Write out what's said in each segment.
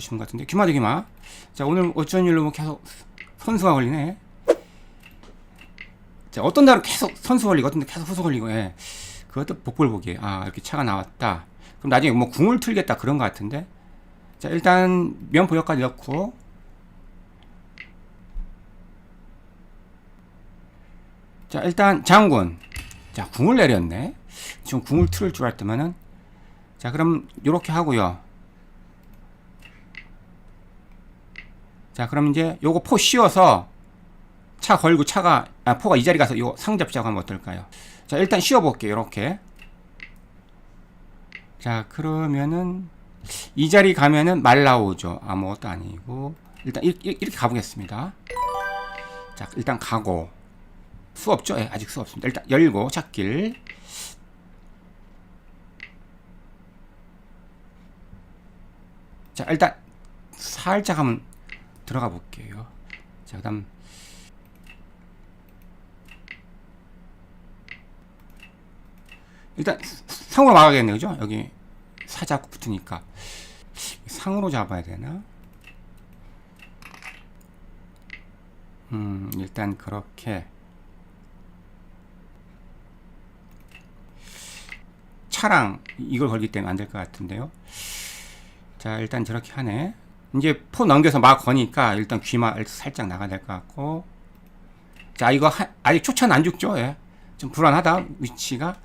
누르시는 것 같은데. 귀마 대귀마. 자 오늘 어쩐 일로 뭐 계속 선수가 걸리네. 자 어떤 날은 계속 선수 걸리고 어떤 날 계속 후수 걸리고 예. 그것도 복불복이에요. 아 이렇게 차가 나왔다. 그럼 나중에 뭐 궁을 틀겠다 그런 것 같은데. 자 일단 면포 여기까지 넣고. 자 일단 장군. 자 궁을 내렸네. 지금 궁을 틀을 줄 알았더만은. 자 그럼 요렇게 하고요 자 그럼 이제 요거 포 씌워서 차 걸고 차가 아 포가 이 자리 가서 요 상잡자고 하면 어떨까요? 자 일단 씌워 볼게요 요렇게. 자 그러면은 이 자리 가면은 말 나오죠. 아무것도 아니고. 일단 이렇게, 이렇게 가보겠습니다. 자 일단 가고. 수 없죠? 예, 아직 수 없습니다. 일단 열고 찾길. 자 일단 살짝 한번 들어가 볼게요. 자 그 다음. 일단 상으로 막아야겠네 그죠? 여기 사 잡고 붙으니까. 상으로 잡아야 되나? 음 일단 그렇게. 차랑 이걸 걸기 때문에 안 될 것 같은데요. 자 일단 저렇게 하네 이제 포 넘겨서 막 거니까 일단 귀마 살짝 나가야 될 것 같고. 자 이거 하, 아직 초차는 안 죽죠? 예. 좀 불안하다 위치가.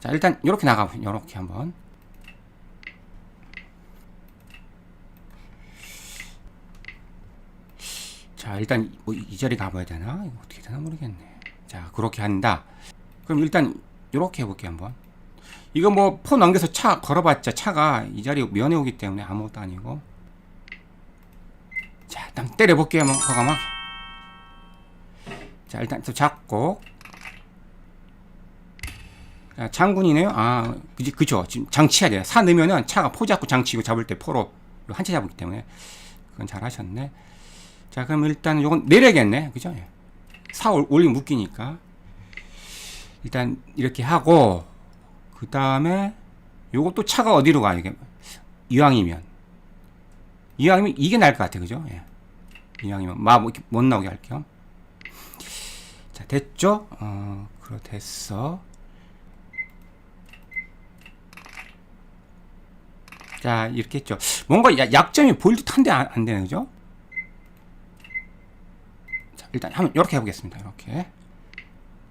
자 일단 이렇게 나가 이렇게 한번. 자 일단 뭐 이 자리 가봐야 되나? 이거 어떻게 되나 모르겠네. 자 그렇게 한다. 그럼 일단 이렇게 해볼게 한번. 이거 뭐 포 넘겨서 차 걸어봤자 차가 이 자리 면에 오기 때문에 아무것도 아니고. 자 일단 때려볼게요 한번 과감하게. 자 일단 또 잡고. 자, 장군이네요? 아 그지 그죠. 지금 장치해야 돼요. 사 넣으면은 차가 포 잡고 장치고 잡을 때 포로 한 채 잡기 때문에 그건 잘 하셨네. 자 그럼 일단 요건 내려야겠네. 그죠? 예. 사 올- 올리면 묶이니까. 일단 이렇게 하고 그 다음에 요것도 차가 어디로 가 이게? 이왕이면. 이왕이면 이게 나을 것 같아 그죠? 예. 이왕이면 막못 못 나오게 할겸자 됐죠? 어 그래 됐어. 자 이렇게 했죠. 뭔가 야- 약점이 보일 듯한데 안, 안 되네 그죠? 자 일단 한번 이렇게 해보겠습니다 이렇게.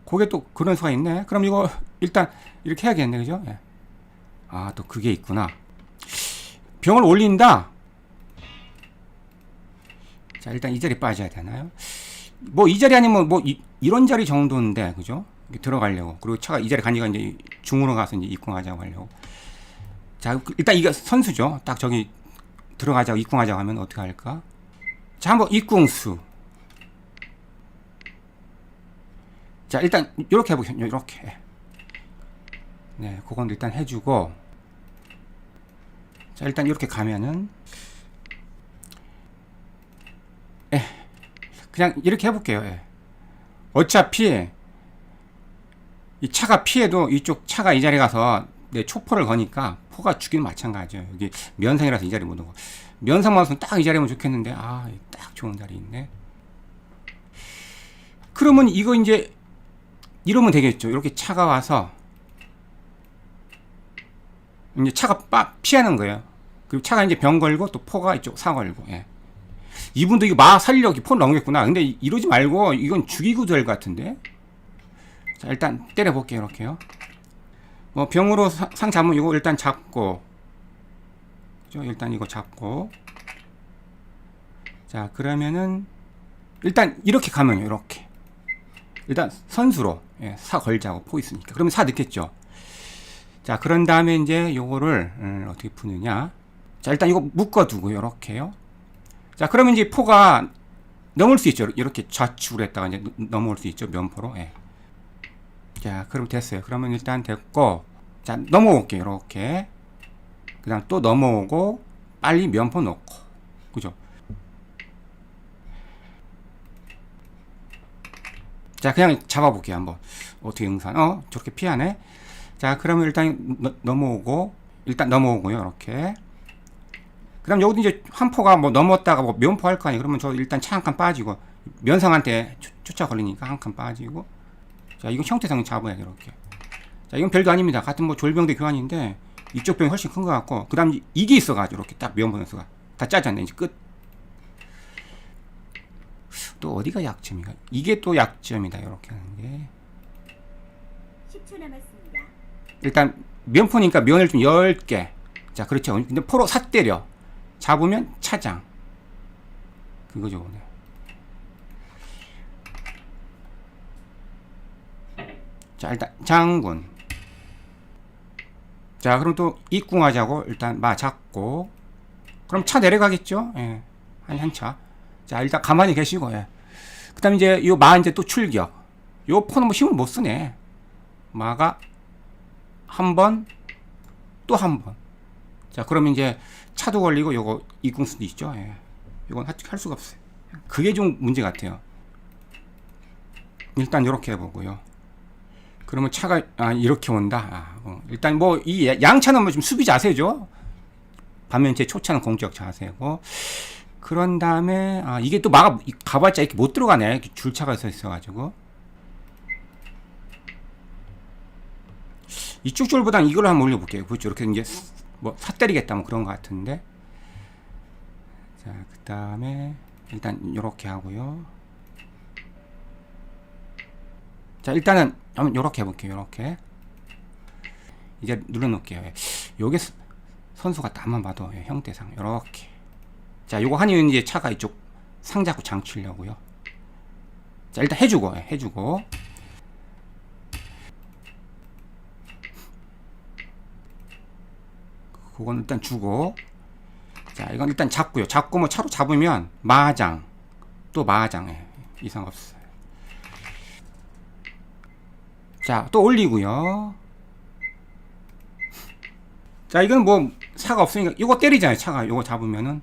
그게 또 그런 수가 있네. 그럼 이거 일단 이렇게 해야겠네 그죠? 예. 아또 그게 있구나. 병을 올린다 자 일단 이 자리 빠져야 되나요? 뭐 이 자리 아니면 뭐 이, 런 자리 정도인데 그죠? 들어가려고. 그리고 차가 이 자리 가니까 이제 중으로 가서 이제 입궁하자고 하려고. 자 그- 일단 이거 선수죠. 딱 저기 들어가자고 입궁하자고 하면 어떻게 할까? 자 한번 입궁수. 자 일단 이렇게 해보세요 이렇게. 네 그건 일단 해주고. 자 일단 이렇게 가면은 그냥 이렇게 해볼게요 예. 어차피 이 차가 피해도 이쪽 차가 이 자리 가서 내 초포를 거니까 포가 죽기는 마찬가지예요 여기 면상이라서 이 자리 못 오고 면상만 왔으면 딱이 자리면 좋겠는데 아 딱 좋은 자리 있네 그러면 이거 이제 이러면 되겠죠. 이렇게 차가 와서 이제 차가 빠, 피하는 거예요. 그리고 차가 이제 병 걸고 또 포가 이쪽 사 걸고. 예. 이분도 이거 막 살려고 포 넣겠구나. 근데 이- 이러지 말고 이건 죽이고 될것 같은데. 자 일단 때려 볼게요. 이렇게요. 뭐 병으로 사- 상 잡으면 이거 일단 잡고. 그죠? 일단 이거 잡고. 자 그러면은 일단 이렇게 가면요. 이렇게. 일단 선수로 예, 사 걸자고 포 있으니까 그러면 사 넣겠죠 자 그런 다음에 이제 요거를 음, 어떻게 푸느냐 자 일단 이거 묶어 두고 요렇게요 자 그러면 이제 포가 넘을 수 있죠. 이렇게 좌측으로 했다가 이제 넘- 넘어올 수 있죠. 면포로. 예. 자 그럼 됐어요. 그러면 일단 됐고 자 넘어올게요 이렇게. 그 다음 또 넘어오고 빨리 면포 놓고. 그죠? 자 그냥 잡아볼게요 한번. 어떻게 응산. 어 저렇게 피하네. 자 그러면 일단 너- 넘어오고 일단 넘어오고요. 이렇게 그다음 여기도 이제 한 포가 뭐 넘었다가 뭐 면포 할 거 아니에요. 그러면 저 일단 차 한 칸 빠지고 면상한테 쫓- 쫓아 걸리니까 한 칸 빠지고 자 이건 형태상 잡아야 돼 이렇게. 자 이건 별도 아닙니다. 같은 뭐 졸병대 교환인데 이쪽 병이 훨씬 큰 것 같고 그다음 이- 이게 있어가지고 이렇게 딱 면보너스가 다 짜졌네 이제 끝. 또 어디가 약점이가? 이게 또 약점이다 이렇게 하는 게. 10초 남았습니다. 일단 면포니까 면을 좀 10개. 자, 그렇죠. 근데 포로 사 때려. 잡으면 차장. 그거죠, 오늘. 자, 일단 장군. 자, 그럼 또 입궁하자고 일단 마 잡고. 그럼 차 내려가겠죠? 예. 한, 한 차. 자, 일단 가만히 계시고, 예. 그 다음에 이제 요 마 이제 또 출격. 요 포는 뭐 힘을 못 쓰네. 마가 한 번, 또 한 번. 자, 그러면 이제 차도 걸리고 요거 이궁수도 있죠. 예. 이건 할, 할 수가 없어요. 그게 좀 문제 같아요. 일단 이렇게 해보고요. 그러면 차가 아, 이렇게 온다. 아, 어. 일단 뭐 이 양차는 뭐 좀 수비 자세죠. 반면 제 초차는 공격 자세고. 그런 다음에 아, 이게 또 막아 가봤자 이렇게 못 들어가네. 이렇게 줄차가 서 있어가지고. 이쪽 줄보단 이걸로 한번 올려볼게요. 그렇죠. 이렇게 이제 뭐 삿때리겠다 뭐 그런 것 같은데. 자, 그 다음에 일단 이렇게 하고요. 자, 일단은 한번 이렇게 해볼게요. 이렇게 이제 눌러놓을게요. 요게 스- 선수가 다만 봐도 예, 형태상 이렇게. 자, 요거 한이는 이제 차가 이쪽 상 잡고 장치려고요. 자, 일단 해주고 예, 해주고. 그건 일단 주고. 자 이건 일단 잡고요. 잡고 뭐 차로 잡으면 마장 또 마장에 이상 없어요. 자 또 올리고요. 자 이건 뭐 사가 없으니까 이거 때리잖아요 차가. 이거 잡으면은.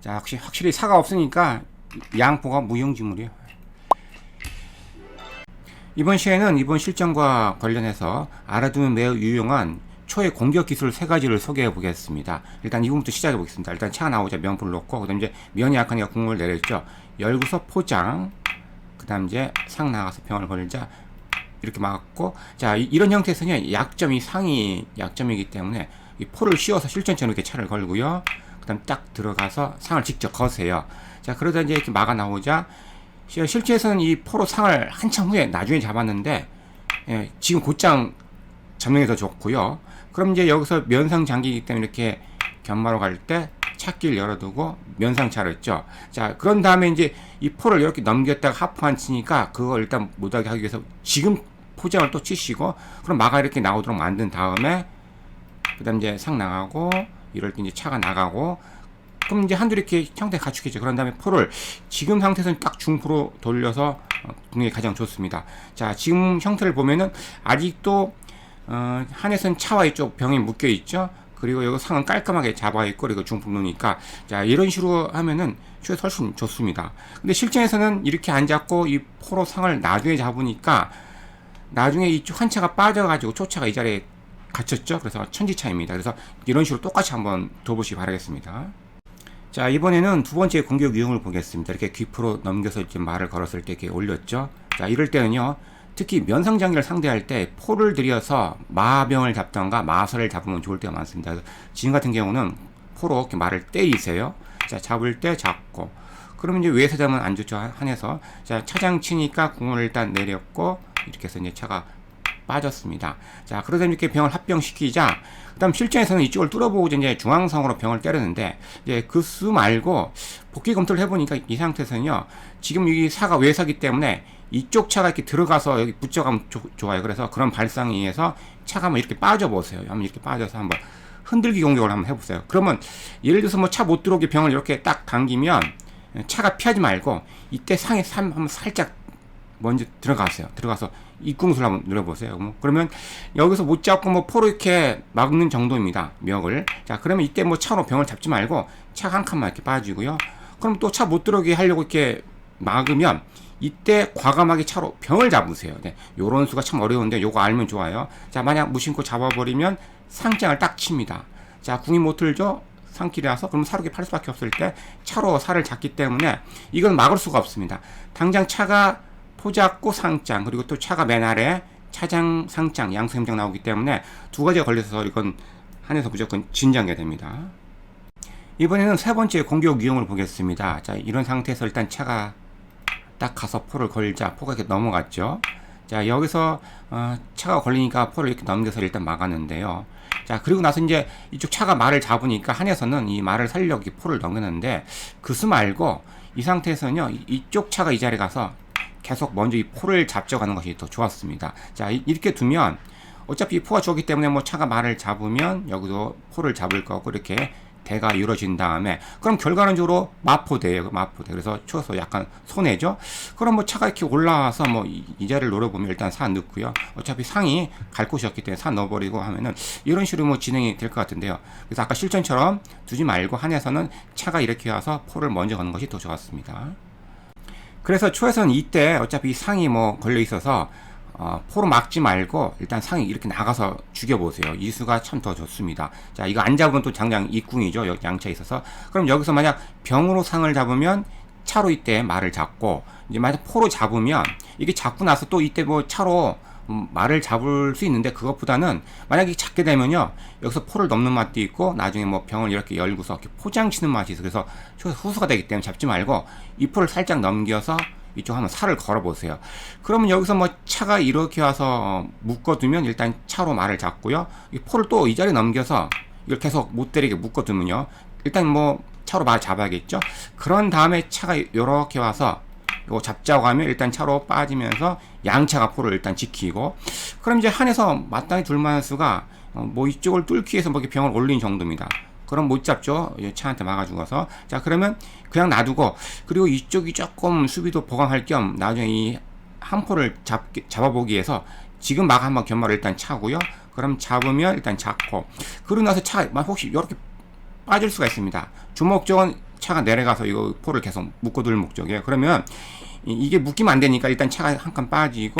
자 확실히, 확실히 사가 없으니까 양포가 무용지물이에요. 이번 시에는 이번 실전과 관련해서 알아두면 매우 유용한 초의 공격 기술 세 가지를 소개해 보겠습니다. 일단 이분부터 시작해 보겠습니다. 일단 차 나오자 면불 놓고 그다음 이제 면이 약하니까 국물 내렸죠. 열구서 포장 그다음 이제 상 나가서 병을 걸자 이렇게 막았고 자 이, 런 형태에서는 약점이 상이 약점이기 때문에 이 포를 씌워서 실전처럼 이렇게 차를 걸고요. 그다음 딱 들어가서 상을 직접 거세요. 자 그러다 이제 이렇게 막아 나오자 시- 실제에서는 이 포로 상을 한참 후에 나중에 잡았는데 예, 지금 곧장 게더 좋고요. 그럼 이제 여기서 면상 장기이기 때문에 이렇게 견마로 갈 때 찾기를 열어두고 면상 차렸죠. 자, 그런 다음에 이제 이 포를 이렇게 넘겼다가 하프 안 치니까 그걸 일단 못하게 하기 위해서 지금 포장을 또 치시고 그럼 마가 이렇게 나오도록 만든 다음에 그 다음 이제 상 나가고 이럴 때 이제 차가 나가고 그럼 이제 한두 이렇게 형태 갖추겠죠. 그런 다음에 포를 지금 상태에서는 딱 중포로 돌려서 어, 동력이 가장 좋습니다. 자, 지금 형태를 보면은 아직도 어, 한에선 차와 이쪽 병이 묶여 있죠. 그리고 여기 상은 깔끔하게 잡아 있고 그리고 중품 놓으니까 자 이런 식으로 하면은 쇼에 훨씬 좋습니다. 근데 실전에서는 이렇게 안 잡고 이 포로 상을 나중에 잡으니까 나중에 이쪽 한 차가 빠져가지고 초차가 이 자리에 갇혔죠. 그래서 천지차입니다. 그래서 이런 식으로 똑같이 한번 둬보시기 바라겠습니다. 자 이번에는 두 번째 공격 유형을 보겠습니다. 이렇게 귀프로 넘겨서 이제 말을 걸었을 때 이렇게 올렸죠. 자 이럴 때는요. 특히 면상장기를 상대할 때 포를 들여서 마병을 잡던가 마설을 잡으면 좋을 때가 많습니다. 지금 같은 경우는 포로 이렇게 말을 때리세요. 자 잡을 때 잡고 그러면 이제 위에서 잡으면 안 좋죠 한해서 자 차장 치니까 공을 일단 내렸고 이렇게 해서 이제 차가 빠졌습니다. 자 그러다 이렇게 병을 합병시키자 그 다음 실전에서는 이쪽을 뚫어보고 이제 중앙성으로 병을 때렸는데 이제 그 수 말고 복귀 검토를 해보니까 이 상태에서는요 지금 이 사가 외사기 때문에 이쪽 차가 이렇게 들어가서 여기 붙여가면 조- 좋아요. 그래서 그런 발상에 의해서 차가 한번 이렇게 빠져보세요. 한번 이렇게 빠져서 한번 흔들기 공격을 한번 해보세요. 그러면 예를 들어서 뭐 차 못 들어오게 병을 이렇게 딱 당기면 차가 피하지 말고 이때 상에 산 한번 살짝 먼저 들어가세요. 들어가서 입궁술 한번 눌러보세요. 뭐 그러면 여기서 못 잡고 뭐 포로 이렇게 막는 정도입니다. 멱을. 자 그러면 이때 뭐 차로 병을 잡지 말고 차 한 칸만 이렇게 빠지고요. 그럼 또 차 못 들어오게 하려고 이렇게 막으면 이때 과감하게 차로 병을 잡으세요. 네, 요런 수가 참 어려운데 요거 알면 좋아요. 자 만약 무심코 잡아버리면 상장을 딱 칩니다. 자, 궁이 못 틀죠? 상길이라서 그럼 사르게 팔 수밖에 없을 때 차로 살을 잡기 때문에 이건 막을 수가 없습니다. 당장 차가 포잡고 상장 그리고 또 차가 맨 아래 차장 상장 양수임장 나오기 때문에 두 가지가 걸려서 이건 한에서 무조건 진장게 됩니다. 이번에는 세 번째 공격 유형을 보겠습니다. 자, 이런 상태에서 일단 차가 딱 가서 포를 걸자 포가 이렇게 넘어갔죠. 자, 여기서 어, 차가 걸리니까 포를 이렇게 넘겨서 일단 막았는데요. 자, 그리고 나서 이제 이쪽 차가 말을 잡으니까 한에서는 이 말을 살려고 포를 넘겼는데 그수 말고 이 상태에서는요, 이- 이쪽 차가 이 자리에 가서 계속 먼저 이 포를 잡져가는 것이 더 좋았습니다. 자, 이- 이렇게 두면 어차피 이 포가 좋기 때문에 뭐 차가 말을 잡으면 여기도 포를 잡을 거고 이렇게 대가 이루어진 다음에 그럼 결과론적으로 마포대예요. 마포대. 그래서 추워서 약간 손해죠. 그럼 뭐 차가 이렇게 올라와서 뭐 이 자리를 노려보면 일단 사 넣고요. 어차피 상이 갈 곳이 없기 때문에 사 넣어버리고 하면은 이런 식으로 뭐 진행이 될 것 같은데요. 그래서 아까 실전처럼 두지 말고 한에서는 차가 이렇게 와서 포를 먼저 거는 것이 더 좋았습니다. 그래서 초에서는 이때 어차피 상이 뭐 걸려 있어서 어, 포로 막지 말고 일단 상이 이렇게 나가서 죽여보세요. 이 수가 참 더 좋습니다. 자, 이거 안 잡으면 또 장장 이궁이죠. 여- 양차에 있어서. 그럼 여기서 만약 병으로 상을 잡으면 차로 이때 말을 잡고 이제 만약 포로 잡으면 이게 잡고 나서 또 이때 뭐 차로 음, 말을 잡을 수 있는데 그것보다는 만약에 잡게 되면요 여기서 포를 넘는 맛도 있고 나중에 뭐 병을 이렇게 열고서 이렇게 포장 치는 맛이 있어 그래서 후수가 되기 때문에 잡지 말고 이 포를 살짝 넘겨서 이쪽 한번 살을 걸어 보세요. 그러면 여기서 뭐 차가 이렇게 와서 묶어두면 일단 차로 말을 잡고요. 이 포를 또 이 자리에 넘겨서 이걸 계속 못 때리게 묶어두면요. 일단 뭐 차로 말 잡아야겠죠. 그런 다음에 차가 이렇게 와서 이거 잡자고 하면 일단 차로 빠지면서 양차가 포를 일단 지키고 그럼 이제 한에서 마땅히 둘만한 수가 어, 뭐 이쪽을 뚫기 위해서 뭐 이렇게 병을 올린 정도입니다. 그럼 못 잡죠. 이 차한테 막아 죽어서. 자, 그러면 그냥 놔두고 그리고 이쪽이 조금 수비도 보강할 겸 나중에 이 한 포를 잡 잡아보기 위해서 지금 막 한번 견마를 일단 차고요. 그럼 잡으면 일단 잡고 그러고 나서 막 혹시 이렇게 빠질 수가 있습니다. 주목적은 차가 내려가서 이거 포를 계속 묶어둘 목적이에요. 그러면 이- 이게 묶이면 안 되니까 일단 차가 한 칸 빠지고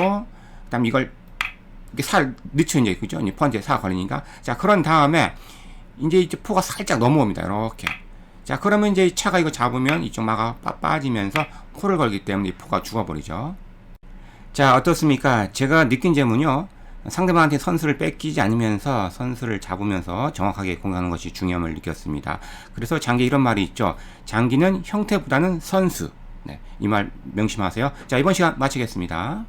그 다음 이걸 이렇게 살 늦춰 이제 그죠? 이제 펀치에 사 걸리니까 자 그런 다음에 이제 이제 포가 살짝 넘어옵니다. 이렇게 자 그러면 이제 이 차가 이거 잡으면 이쪽 마가 빠, 빠지면서 포를 걸기 때문에 이 포가 죽어버리죠. 자 어떻습니까? 제가 느낀 점은요. 상대방한테 선수를 뺏기지 않으면서 선수를 잡으면서 정확하게 공격하는 것이 중요함을 느꼈습니다. 그래서 장기 이런 말이 있죠. 장기는 형태보다는 선수. 네, 이 말 명심하세요. 자, 이번 시간 마치겠습니다.